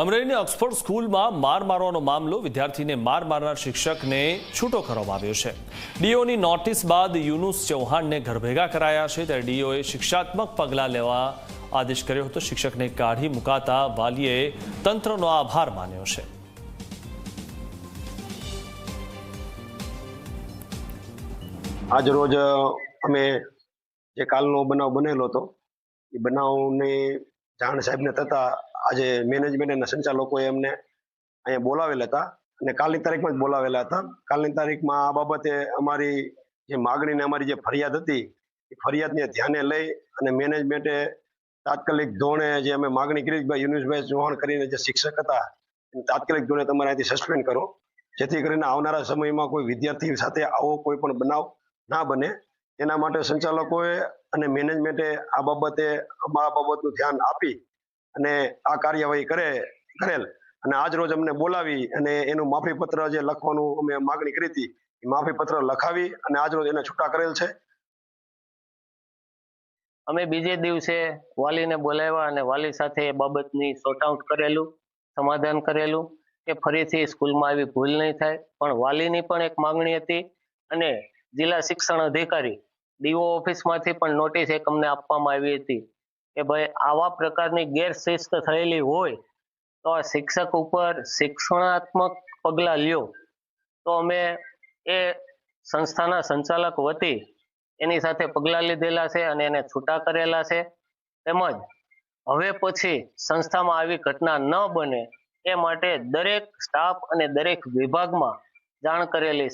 અમરેલીની Oxford સ્કૂલમાં માર મારવાનો મામલો વિદ્યાર્થીને માર મારનાર શિક્ષકને છૂટો કરવામાં આવ્યો છે. ડીઓની નોટિસ બાદ યુનુસ ચૌહાણને ઘરભેગા કરાયા છે. ત્યારે ડીઓએ શિક્ષાત્મક પગલાં લેવા આદેશ કર્યો હતો. શિક્ષકને કાઢી મુકાતા વાલીએ તંત્રનો આભાર માન્યો છે. આજરોજ અમે જે કાલનો બનાવ બનેલો હતો, એ બનાવની જાણ સાહેબને થતા આજે મેનેજમેન્ટ અને સંચાલકોએ અમને અહીંયા બોલાવેલા હતા અને કાલની તારીખમાં જ બોલાવેલા હતા. કાલની તારીખમાં આ બાબતે અમારી જે માગણી ને અમારી જે ફરિયાદ હતી, એ ફરિયાદને ધ્યાને લઈ અને મેનેજમેન્ટે તાત્કાલિક ધોરણે જે અમે માગણી કરી ભાઈ યુનુસભાઈ ચૌહાણ કરીને જે શિક્ષક હતા તાત્કાલિક ધોરણે તમારે અહીંથી સસ્પેન્ડ કરો. જેથી કરીને આવનારા સમયમાં કોઈ વિદ્યાર્થી સાથે આવો કોઈ પણ બનાવ ના બને. એના માટે સંચાલકોએ અને મેનેજમેન્ટે આ બાબતે આ બાબતનું ધ્યાન આપી અને આ કાર્યવાહી કરે, કરેલ. અને આજ અમને બોલાવી અને એનું માફીપત્ર જે લખવાનું અમે માગણી કરી હતી, એ માફીપત્ર લખાવી અને આજ એને છૂટા કરેલ છે. અમે બીજે દિવસે વાલીને બોલાવ્યા અને વાલી સાથે એ બાબતની સોર્ટ આઉટ કરેલું, સમાધાન કરેલું કે ફરીથી સ્કૂલમાં આવી ભૂલ નહીં થાય. પણ વાલીની પણ એક માંગણી હતી અને જિલ્લા શિક્ષણ અધિકારી ડીઓ ઓફિસમાંથી પણ નોટિસ એક આપવામાં આવી હતી કે ભાઈ આવા પ્રકારની ગેરશિસ્ત થયેલી હોય તો શિક્ષક ઉપર શિક્ષણાત્મક પગલાં લ્યો. તો અમે એ સંસ્થાના સંચાલક વતી એની સાથે પગલાં લીધેલા છે અને એને છૂટા કરેલા છે. તેમજ હવે પછી સંસ્થામાં આવી ઘટના ન બને એ માટે દરેક સ્ટાફ અને દરેક વિભાગમાં જાણ કરેલી